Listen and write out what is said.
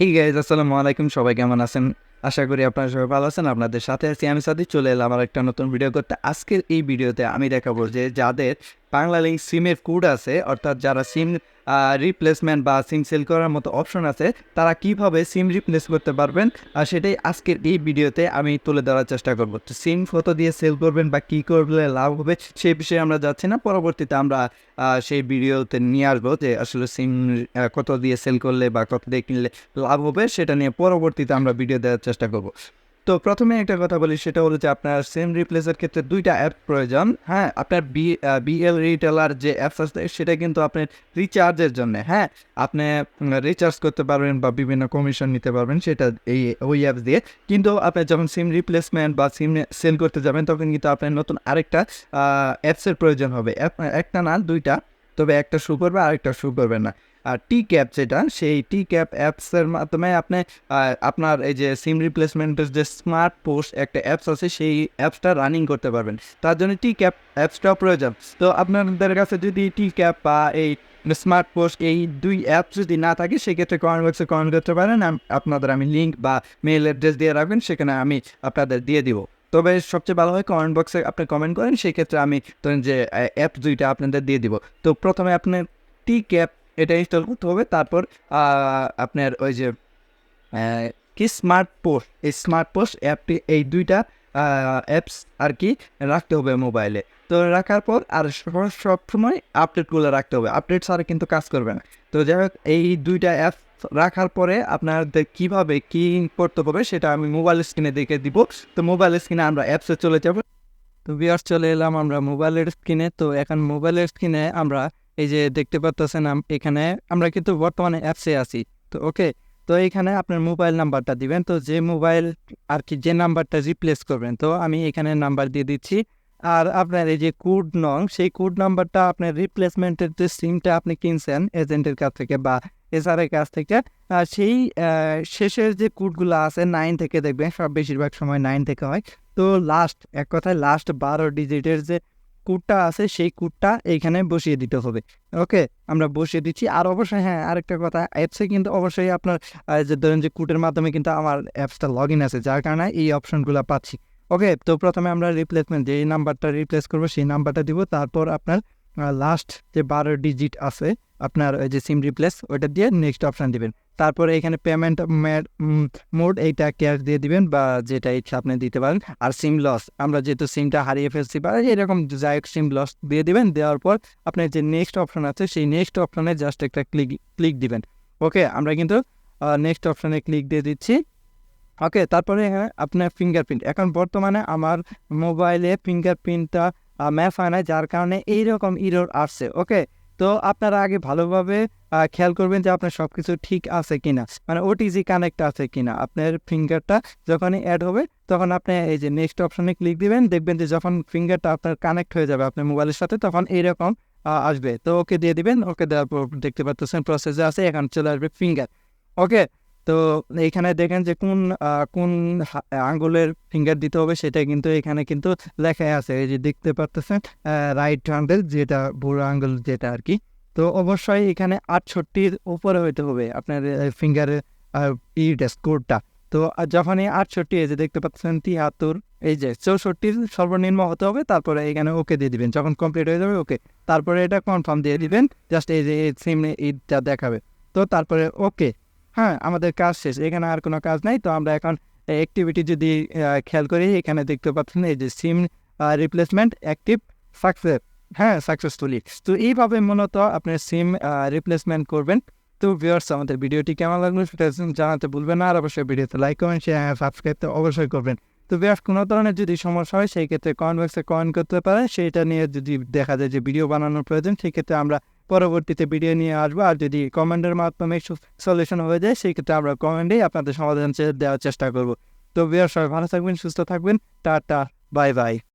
হি guys আসসালামু আলাইকুম সবাই কেমন আছেন? আশা করি আপনারা সবাই ভালো আছেন, আপনাদের সাথে আছি আমি সাথে চলে এলাম আমার একটা নতুন ভিডিও করতে। আজকের এই ভিডিওতে আমি দেখাবো যে যাদের বাংলা লিঙ্ক সিমের কোড আছে, অর্থাৎ যারা সিম রিপ্লেসমেন্ট বা সিম সেল করার মতো অপশন আছে, তারা কীভাবে সিম রিপ্লেস করতে পারবেন? আর সেটাই আজকের এই ভিডিওতে আমি তুলে ধরার চেষ্টা করব। তো সিম কত দিয়ে সেল করবেন বা কী করলে লাভ হবে, সেই বিষয়ে আমরা যাচ্ছি না। পরবর্তীতে আমরা সেই ভিডিওতে নিয়ে আসব যে আসলে সিম কত দিয়ে সেল করলে বা কত দিয়ে কিনলে লাভ হবে, সেটা নিয়ে পরবর্তীতে আমরা ভিডিও দেওয়ার চেষ্টা করব। তো প্রথমে একটা কথা বলি, সেটা হলো যে আপনার সিম রিপ্লেসের ক্ষেত্রে দুইটা অ্যাপ প্রয়োজন। হ্যাঁ আপনার বি বিএল রিটেলার যে অ্যাপস আছে, সেটা কিন্তু আপনার রিচার্জের জন্য হ্যাঁ আপনি রিচার্জ করতে পারবেন বা বিভিন্ন কমিশন নিতে পারবেন সেটা এই, ওই অ্যাপস দিয়ে। কিন্তু আপনি যখন সিম রিপ্লেসমেন্ট বা সিম সেল করতে যাবেন, তখন কিন্তু আপনার নতুন আরেকটা অ্যাপসের প্রয়োজন হবে। একটা না দুইটা, তবে একটা শু করবে আরেকটা শু করবে না। টি ক্যাপ যেটা, সেই টি ক্যাপ অ্যাপসের মাধ্যমে আপনি আপনার এই যে সিম রিপ্লেসমেন্টের যে স্মার্ট পোস্ট একটা অ্যাপস আছে, সেই অ্যাপসটা রানিং করতে পারবেন। তার জন্য টি ক্যাপ অ্যাপসটাও প্রয়োজন। তো আপনাদের কাছে যদি টি ক্যাপ বা এই স্মার্ট পোস্ট এই দুই অ্যাপ যদি না থাকে, সেক্ষেত্রে কমেন্ট বক্সে কমেন্ট করতে পারেন। আপনাদের আমি লিঙ্ক বা মেল অ্যাড্রেস দিয়ে রাখবেন, সেখানে আমি আপনাদের দিয়ে দিব। তবে সবচেয়ে ভালো হয় কমেন্ট বক্সে আপনি কমেন্ট করেন সেই ক্ষেত্রে আমি ধরেন যে অ্যাপ দুইটা আপনাদের দিয়ে দিব। তো প্রথমে আপনার টি ক্যাপ এটা ইনস্টল করতে হবে। তারপর আপনার ওই যে কি স্মার্ট পোস্ট এই স্মার্ট পোস্ট অ্যাপটি এই দুইটা অ্যাপস আর কি রাখতে হবে মোবাইলে তো রাখার পর আর সব- সব সময় আপডেটগুলো রাখতে হবে। আপডেট ছাড়া কিন্তু কাজ করবে না। তো যাই হোক, এই দুইটা অ্যাপ রাখার পরে আপনাদের কীভাবে কি করতে হবে সেটা আমি মোবাইল স্ক্রিনে দেখে দিব। তো মোবাইল স্ক্রিনে আমরা অ্যাপসে চলে যাব। তো বিয়ার্স চলে এলাম আমরা মোবাইলের স্ক্রিনে তো এখন মোবাইলের স্ক্রিনে আমরা এই যে দেখতে পাচ্ছেন এখানে আমরা কিন্তু বর্তমানে অ্যাপসে আছি। তো ওকে, তো এখানে আপনার মোবাইল নাম্বারটা দিবেন। তো যে মোবাইল আর কি, যে নাম্বারটা রিপ্লেস করবেন, তো আমি এখানে নাম্বার দিয়ে দিচ্ছি। আর আপনার এই যে কোড নং, সেই কোড নাম্বারটা আপনার রিপ্লেসমেন্টের যে সিমটা আপনি কিনছেন এজেন্টের কাছ থেকে বা এসআরের কাছ থেকে সেই শেষের যে কোডগুলো আছে নাইন থেকে দেখবেন, সব বেশিরভাগ সময় নাইন থেকে হয়। তো লাস্ট, এক কথায় লাস্ট বারো ডিজিটের যে কোডটা আছে, সেই কুটটা এইখানে বসিয়ে দিতে হবে। ওকে, আমরা বসিয়ে দিচ্ছি। আর অবশ্যই হ্যাঁ আরেকটা কথা, অ্যাপসে কিন্তু অবশ্যই আপনার যে ধরেন যে কুটের মাধ্যমে কিন্তু আমার অ্যাপসটা লগ ইন আছে, যার কারণে এই অপশনগুলো পাচ্ছি। ওকে, তো প্রথমে আমরা রিপ্লেসমেন্ট যে নাম্বারটা রিপ্লেস করব, সেই নাম্বারটা দিব। তারপর আপনার লাস্ট যে বারো ডিজিট আছে, আপনার ওই যে সিম রিপ্লেস ওইটা দিয়ে নেক্সট অপশান দিবেন। তারপরে এখানে পেমেন্ট মোড এইটা ক্যাশ দিয়ে দিবেন বা যেটা ইচ্ছা আপনি দিতে পারেন। আর সিম লস আমরা যেহেতু সিমটা হারিয়ে ফেলছি বা এরকম যাই সিম লস দিয়ে দিবেন, দেওয়ার পর আপনার যে নেক্সট অপশান আছে, সেই নেক্সট অপশানে জাস্ট একটা ক্লিক ক্লিক দিবেন। ওকে আমরা কিন্তু নেক্সট অপশানে ক্লিক দিয়ে দিচ্ছি। ওকে তারপরে এখানে আপনার ফিঙ্গারপ্রিন্ট এখন বর্তমানে আমার মোবাইলে ফিঙ্গারপ্রিন্টটা ম্যাপ হয় না যার কারণে এইরকম ইরোর আসছে ওকে তো আপনারা আগে ভালোভাবে খেয়াল করবেন যে আপনার সব কিছু ঠিক আছে কিনা মানে ওটিজি কানেক্ট আছে কিনা। আপনার ফিঙ্গারটা যখনই অ্যাড হবে, তখন আপনি এই যে নেক্সট অপশনে ক্লিক দিবেন, দেখবেন যে যখন ফিঙ্গারটা আপনার কানেক্ট হয়ে যাবে আপনার মোবাইলের সাথে, তখন এইরকম আসবে। তো ওকে দিয়ে দিবেন ওকে দেওয়ার পর দেখতে পাচ্ছেন প্রসেসে আছে, এখন চলে আসবে ফিঙ্গার ওকে তো এইখানে দেখেন যে কোন কোন আঙ্গুলের ফিঙ্গার দিতে হবে সেটা কিন্তু এখানে কিন্তু লেখাই আছে। এই যে দেখতে পাচ্ছেন রাইট হ্যান্ডেল যেটা, বুড়ো আঙ্গুল যেটা আর কি তো অবশ্যই এখানে আটষট্টির উপরে হইতে হবে আপনার ফিঙ্গারের ইটা স্কোরটা। তো যখনই আটষট্টি, এই যে দেখতে পাচ্ছেন, তিয়াত্তর, এই যে চৌষট্টির সর্বনিম্ন হতে হবে, তারপরে এখানে ওকে দিয়ে দিবেন। যখন কমপ্লিট হয়ে যাবে ওকে তারপরে এটা কনফার্ম দিয়ে দিবেন জাস্ট এই যে সিম এইটা দেখাবে। তো তারপরে ওকে হ্যাঁ আমাদের কাজ শেষ। এখানে আর কোনো কাজ নাই। তো আমরা এখন অ্যাক্টিভিটি যদি খেয়াল করি, এখানে দেখতে পাচ্ছেন এই যে সিম রিপ্লেসমেন্ট অ্যাক্টিভ সাকসেস হ্যাঁ সাকসেসফুলি তো এইভাবে মূলত আপনি সিম রিপ্লেসমেন্ট করবেন। তো ভিউয়ার্স আমাদের ভিডিওটি কেমন লাগল সেটা জানাতে ভুলবেন না। আর অবশ্যই ভিডিওতে লাইক কমেন্ট শেয়ার সাবস্ক্রাইব তো অবশ্যই করবেন। তো ভিউয়ার্স কোনো ধরনের যদি সমস্যা হয়, সেই ক্ষেত্রে কমেন্ট বক্সে কমেন্ট করতে পারেন। সেইটা নিয়ে যদি দেখা যায় যে ভিডিও বানানোর প্রয়োজন সেই ক্ষেত্রে আমরা পরবর্তীতে ভিডিও নিয়ে আসব। আর যদি কমেন্টের মাধ্যমে সলিউশন হয়ে যায় সেক্ষেত্রে আমরা কমেন্টেই আপনাদের সমাধান দেওয়ার চেষ্টা করব। তো বিয়ার সবাই ভালো থাকবেন, সুস্থ থাকবেন। Tata bye bye